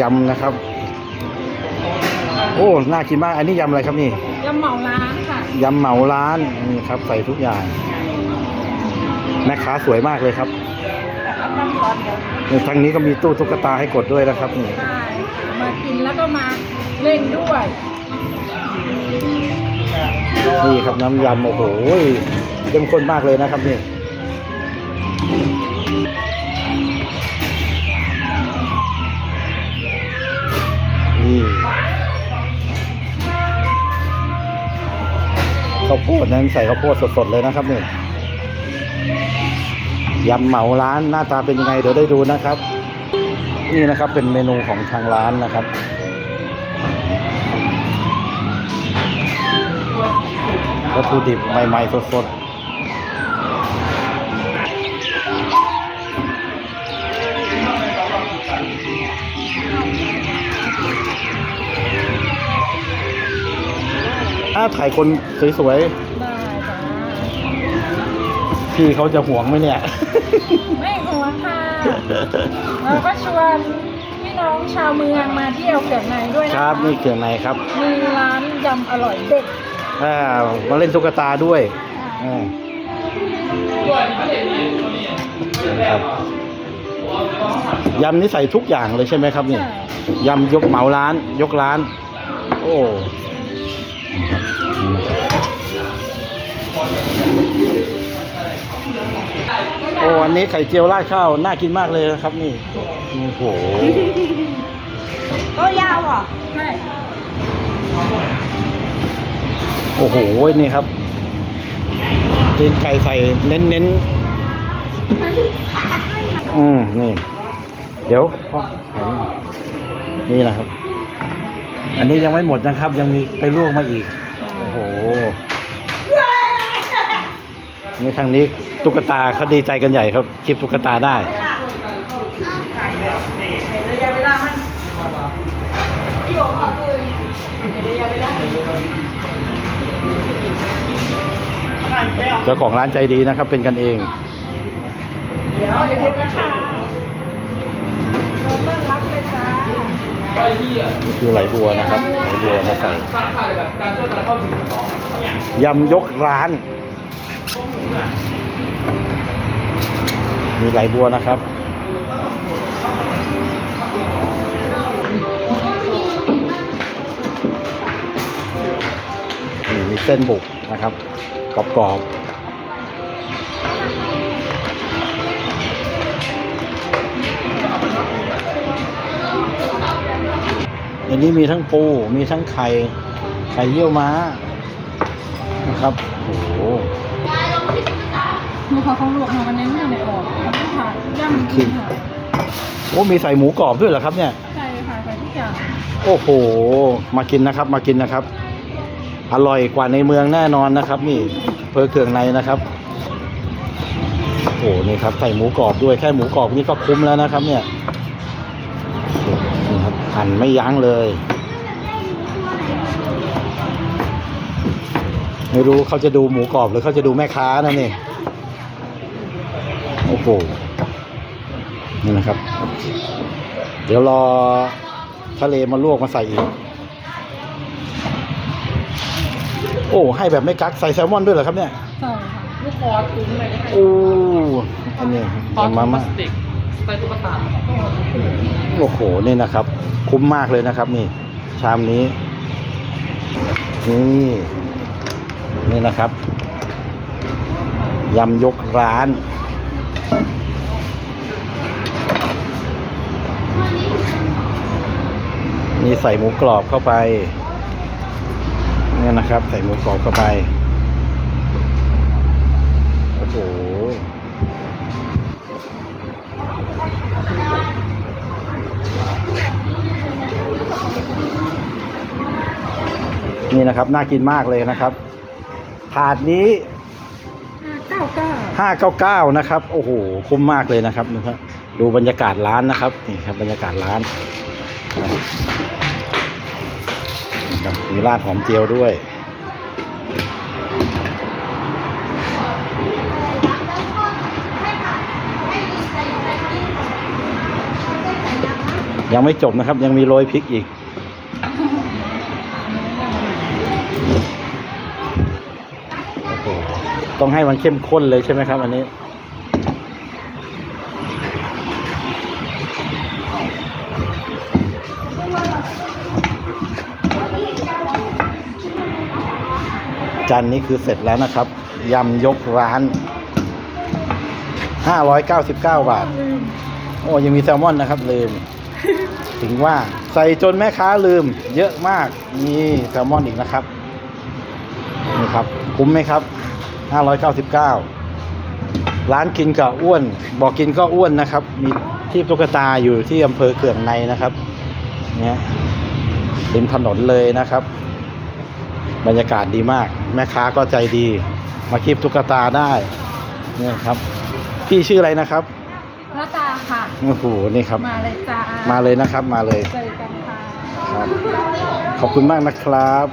ยำนะครับ โอ้ น่ากินมาก อันนี้ยำอะไรครับนี่ ยำเหมาร้านค่ะ ยำเหมาร้านนี่ครับ ใส่ทุกอย่าง แม่ค้าสวยมากเลยครับน้ำร้อนเดี๋ยวนี่ทางนี้ก็มีตู้ตุ๊กตาให้กดด้วยนะครับนี่ได้ค่ะมากินแล้วก็มาเล่นด้วย นี่ครับน้ำยำโอ้โหเข้มข้นมากเลยนะครับนี่ นี่ข้าวโพดนั้นใส่ข้าวโพดสดๆเลยนะครับนี่ยำเหมาร้านหน้าตาเป็นยังไงเดี๋ยวได้ดูนะครับ นี่นะครับเป็นเมนูของทางร้านนะครับวัตถุดิบใหม่ๆสดๆ ถ้าถ่ายคนสวยได้จ้าๆพี่เขาจะห่วงไหมเนี่ย ไม่ห่วงค่ะเราก็ชวนพี่น้องชาวเมืองมาเที่ยวเขื่อนในด้วยคนะคะรับนี่เขื่อนในครับมีร้านยำอร่อยเด็ดอ่ามาเล่นตุ๊กตาด้วยอ่าครับยำนี่ใส่ทุกอย่างเลยใช่ไหมครับนี่ใช่ยำยกเหมาร้าน ยกร้าน โอ้ โอ้อันนี้ไข่เจียวราดข้าวน่ากินมากเลยนะครับ นี่โอ้โหก็ยาวอะใช่โอ้โหนี่ครับตีนไก่ใส่เน้นเน้นอืมนี่ เดี๋ยวพ่อนี่นะครับ อันนี้ยังไม่หมดนะครับ ยังมีไปลวกมาอีก โอ้โห นี่ทางนี้ตุ๊กตาเขาดีใจกันใหญ่ครับ คลิปตุ๊กตาได้ เจ้าของร้านใจดีนะครับ เป็นกันเอง เดี๋ยวเดี๋ยวนะคะ คือไหลบัวนะครับไหลบัวมาใส่ยำยกร้าน มีไหลบัวนะครับมีเส้นบุกนะครับกรอบๆ อันนี้มีทั้งปูมีทั้งไข่ไข่เยี่ยวม้านะครับโอ้โหหมูเขาเขาลวกมาวันนี้ไม่ได้ออกเขาไม่ทานย่ำกินค่ะโอ้มีใส่หมูกรอบด้วยเหรอครับเนี่ยใช่ค่ะใส่ทุกอย่างโอ้โห มากินนะครับ มากินนะครับ อร่อยกว่าในเมืองแน่นอนนะครับ นี่เพอเครื่องในนะครับโอ้โหนี่ครับใส่หมูกรอบด้วยแค่หมูกรอบนี่ก็คุ้มแล้วนะครับ เนี่ยโอ้โหนี่ครับ หั่นไม่ยั้งเลย ไม่รู้เขาจะดูหมูกรอบหรือเขาจะดูแม่ค้านะนี่โอ้โหนี่นะครับ เดี๋ยวรอทะเลมาลวกมาใส่อีก โอ้ ให้แบบไม่กักใส่แซลมอนด้วยเหรอครับเนี่ย ใช่ค่ะลูกคอตุ้มเลยนะคะโอ้อันนี้ยำมาม่าสติก สไตล์ตุ๊กตาโอ้โหนี่นะครับ คุ้มมากเลยนะครับ นี่ ชามนี้ นี่นี่นะครับยำยกร้านมีใส่หมูกรอบเข้าไปเนี่ยนะครับ ใส่หมูกรอบเข้าไป นี่นะครับ น่ากินมากเลยนะครับ ถาดนี้เก้าเก้า599นะครับ โอ้โห คุ้มมากเลยนะครับนี่ครับ ดูบรรยากาศร้านนะครับ นี่ครับ บรรยากาศร้านนะครับมีราดหอมเจียวด้วยบยังไม่จบนะครับ ยังมีโรยพริกอีก ต้องให้มันเข้มข้นเลยใช่ไหมครับ อันนี้ จานนี้คือเสร็จแล้วนะครับยำยกร้าน 599 บาท โอ้ยังมีแซลมอนนะครับ ลืม ถึงว่าใส่จนแม่ค้าลืม เยอะมาก นี่แซลมอนอีกนะครับ นี่ครับ คุ้มไหมครับ 599 ร้านกินก็อ้วน บอกกินก็อ้วนนะครับ มีที่ตุ๊กตาอยู่ที่อำเภอเขื่องในนะครับ เนี่ยริมถนนเลยนะครับ บรรยากาศดีมาก แม่ค้าก็ใจดี มาคีบตุ๊กตาได้เนี่ยครับ พี่ชื่ออะไรนะครับหน้าตาค่ะโอ้โหนี่ครับ มาเลยจ้ามาเลยนะครับ มาเลยเจอกันค่ะครับขอบคุณมากนะครับ